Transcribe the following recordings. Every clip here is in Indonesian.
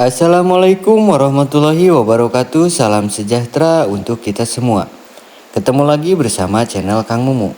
Assalamualaikum warahmatullahi wabarakatuh. Salam sejahtera untuk kita semua. Ketemu lagi bersama channel Kang Mumu.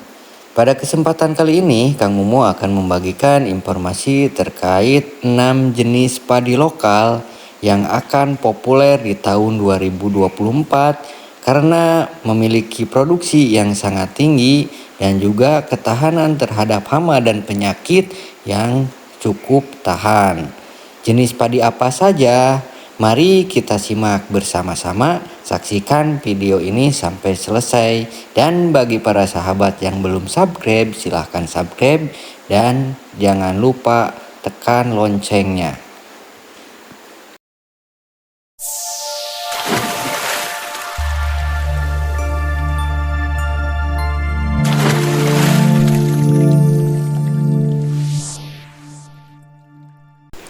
Pada kesempatan kali ini Kang Mumu akan membagikan informasi terkait 6 jenis padi lokal Yang akan populer di tahun 2024 Karena memiliki produksi yang sangat tinggi Dan juga ketahanan terhadap hama dan penyakit yang cukup tahan Jenis padi apa saja? Mari kita simak bersama-sama, saksikan video ini sampai selesai. Dan bagi para sahabat yang belum subscribe, silahkan subscribe. Dan jangan lupa tekan loncengnya.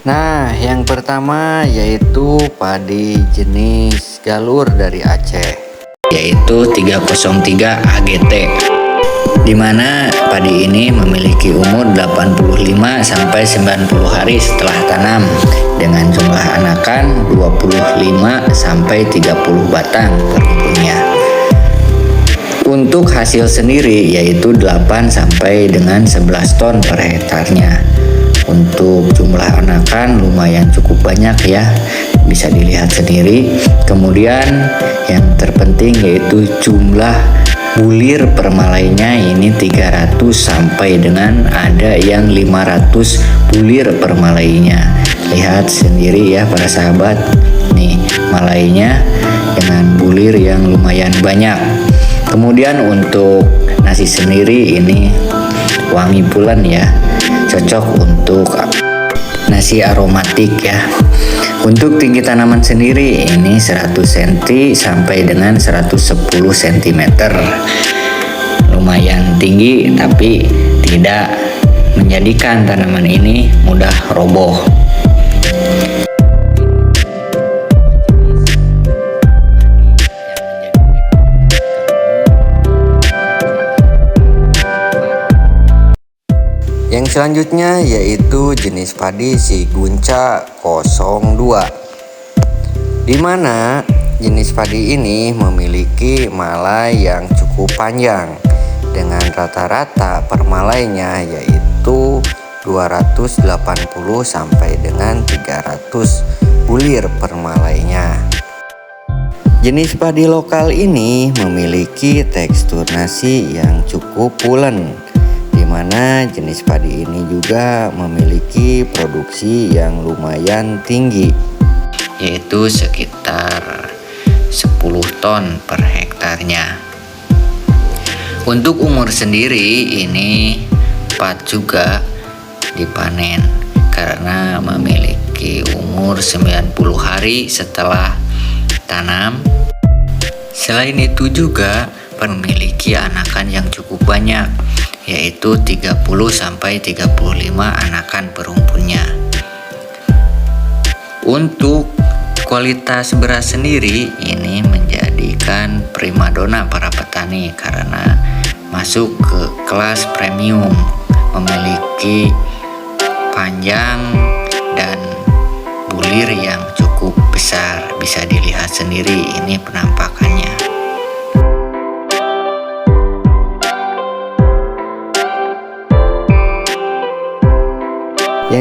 Nah, yang pertama yaitu padi jenis galur dari Aceh, yaitu 303 AGT. Di mana padi ini memiliki umur 85 sampai 90 hari setelah tanam dengan jumlah anakan 25 sampai 30 batang per rumputnya. Untuk hasil sendiri yaitu 8 sampai dengan 11 ton per hektarnya untuk jumlah anakan lumayan cukup banyak ya. Bisa dilihat sendiri. Kemudian yang terpenting yaitu jumlah bulir permalainya ini 300 sampai dengan ada yang 500 bulir permalainya lihat sendiri ya para sahabat. Nih malainya dengan bulir yang lumayan banyak. Kemudian untuk nasi sendiri ini wangi bulan ya cocok untuk nasi aromatik ya. Untuk tinggi tanaman sendiri ini 100 cm sampai dengan 110 cm lumayan tinggi tapi tidak menjadikan tanaman ini mudah roboh selanjutnya yaitu jenis padi si gunca 02 di mana jenis padi ini memiliki malai yang cukup panjang dengan rata-rata permalainya yaitu 280 sampai dengan 300 bulir permalainya. Jenis padi lokal ini memiliki tekstur nasi yang cukup pulen mana jenis padi ini juga memiliki produksi yang lumayan tinggi yaitu sekitar 10 ton per hektarnya. Untuk umur sendiri ini pat juga dipanen karena memiliki umur 90 hari setelah tanam. Selain itu juga memiliki anakan yang cukup banyak yaitu 30 sampai 35 anakan perumpunnya. Untuk kualitas beras sendiri ini menjadikan primadona para petani karena masuk ke kelas premium, memiliki panjang dan bulir yang cukup besar. Bisa dilihat sendiri ini penampakannya.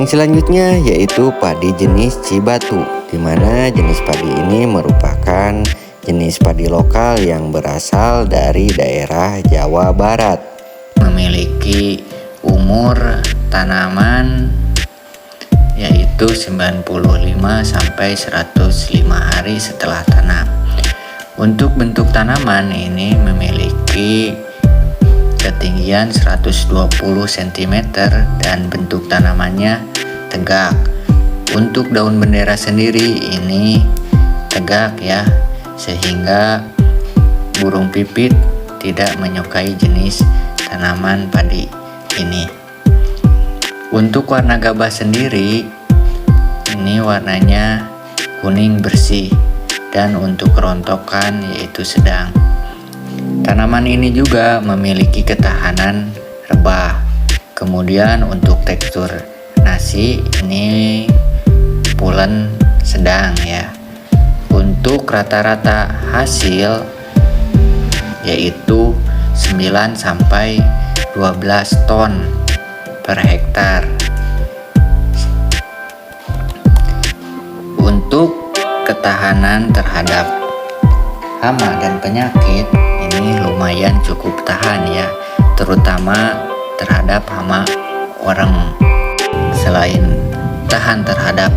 Yang selanjutnya yaitu padi jenis Cibatu, di mana jenis padi ini merupakan jenis padi lokal yang berasal dari daerah Jawa Barat. Memiliki umur tanaman yaitu 95 sampai 105 hari setelah tanam. Untuk bentuk tanaman ini memiliki ketinggian 120 cm dan bentuk tanamannya tegak. Untuk daun bendera sendiri ini tegak ya, sehingga burung pipit tidak menyukai jenis tanaman padi ini. Untuk warna gabah sendiri ini warnanya kuning bersih dan untuk kerontokan yaitu sedang. Tanaman ini juga memiliki ketahanan rebah. Kemudian untuk tekstur nasi ini pulen sedang ya. Untuk rata-rata hasil yaitu 9 sampai 12 ton per hektar. Untuk ketahanan terhadap hama dan penyakit ini lumayan cukup tahan ya, terutama terhadap hama orang selain tahan terhadap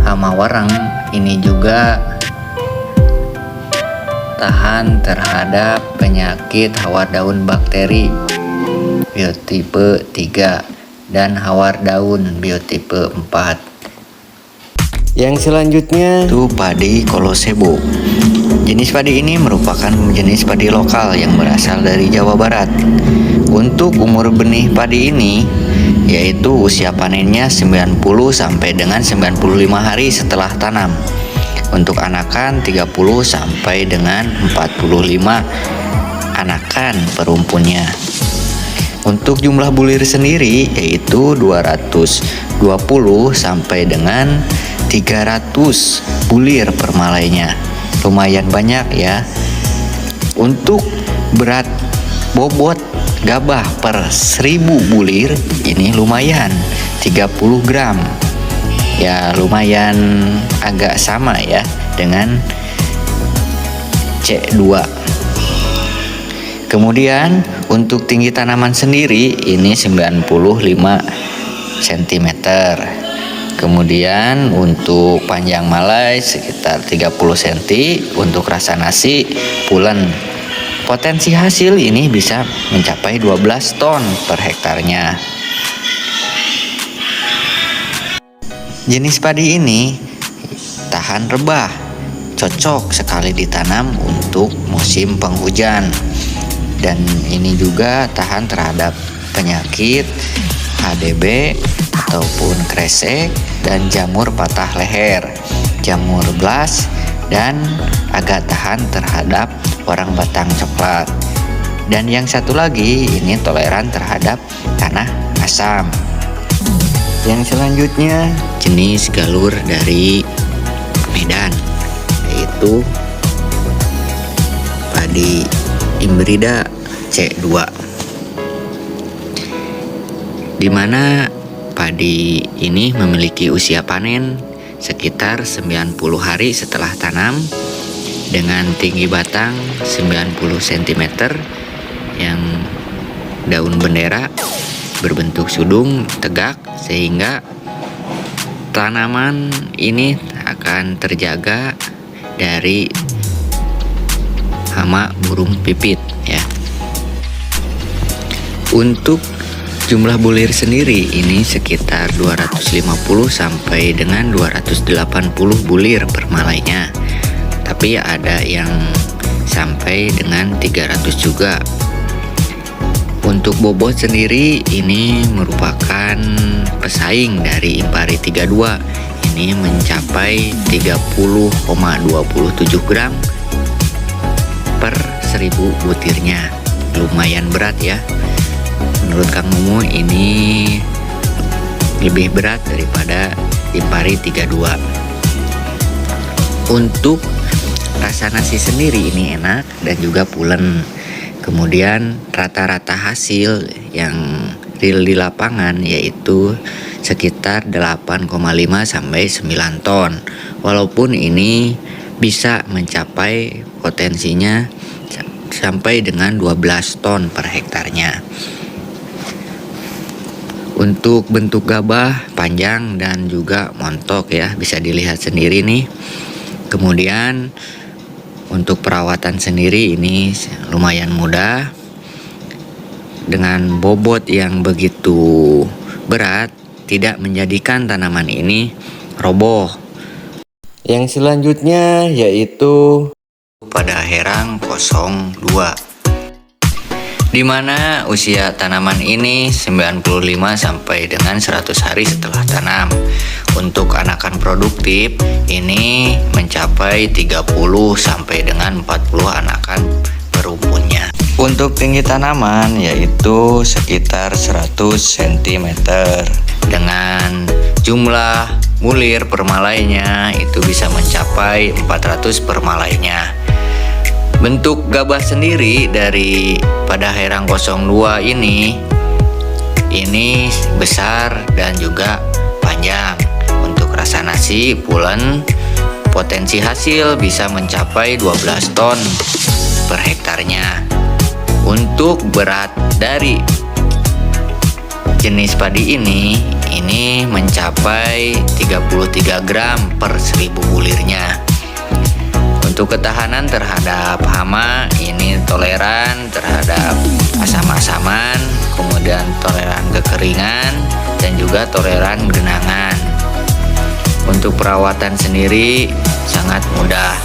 hama warang ini juga tahan terhadap penyakit hawar daun bakteri biotipe 3 dan hawar daun biotipe 4 yang selanjutnya itu padi kolosebo. Jenis padi ini merupakan jenis padi lokal yang berasal dari Jawa Barat. Untuk umur benih padi ini yaitu usia panennya 90 sampai dengan 95 hari setelah tanam. Untuk anakan 30 sampai dengan 45 anakan perumpunnya. Untuk jumlah bulir sendiri yaitu 220 sampai dengan 300 bulir per malainya. Lumayan banyak ya. Untuk berat bobot gabah per 1000 bulir ini lumayan 30 gram. Ya lumayan agak sama ya dengan C2 kemudian untuk tinggi tanaman sendiri ini 95 cm kemudian untuk panjang malai sekitar 30 cm untuk rasa nasi pulen Potensi hasil ini bisa mencapai 12 ton per hektarnya. Jenis padi ini tahan rebah, cocok sekali ditanam untuk musim penghujan. Dan ini juga tahan terhadap penyakit HDB ataupun kresek dan jamur patah leher, jamur blas dan agak tahan terhadap orang batang coklat. Dan yang satu lagi ini toleran terhadap tanah asam. Yang selanjutnya jenis galur dari Medan yaitu padi Imbrida C2 di mana padi ini memiliki usia panen sekitar 90 hari setelah tanam dengan tinggi batang 90 cm yang daun bendera berbentuk sudung tegak sehingga tanaman ini akan terjaga dari hama burung pipit ya. Untuk jumlah bulir sendiri ini sekitar 250 sampai dengan 280 bulir per malainya. Tapi ada yang sampai dengan 300 juga. Untuk bobot sendiri ini merupakan pesaing dari Impari 32 ini mencapai 30,27 gram per 1000 butirnya. Lumayan berat ya menurut Kang Mumu ini lebih berat daripada Impari 32 untuk Rasa nasi sendiri ini enak dan juga pulen. Kemudian rata-rata hasil yang real di lapangan yaitu sekitar 8,5 sampai 9 ton. Walaupun ini bisa mencapai potensinya sampai dengan 12 ton per hektarnya. Untuk bentuk gabah panjang dan juga montok ya bisa dilihat sendiri nih. Kemudian untuk perawatan sendiri ini lumayan mudah dengan bobot yang begitu berat tidak menjadikan tanaman ini roboh. Yang selanjutnya yaitu pada herang 02 di mana usia tanaman ini 95 sampai dengan 100 hari setelah tanam. Untuk anakan produktif ini mencapai 30 sampai dengan 40 anakan perumpunnya. Untuk tinggi tanaman yaitu sekitar 100 cm dengan jumlah mulir per malainya itu bisa mencapai 400 per malainya. Bentuk gabah sendiri dari pada herang 02 ini ini besar dan juga panjang. Untuk rasa nasi pulen potensi hasil bisa mencapai 12 ton per hektarnya. Untuk berat dari jenis padi ini ini mencapai 33 gram per 1000 bulirnya. Untuk ketahanan terhadap hama ini toleran terhadap asam-asaman, kemudian toleran kekeringan dan juga toleran genangan. Untuk perawatan sendiri sangat mudah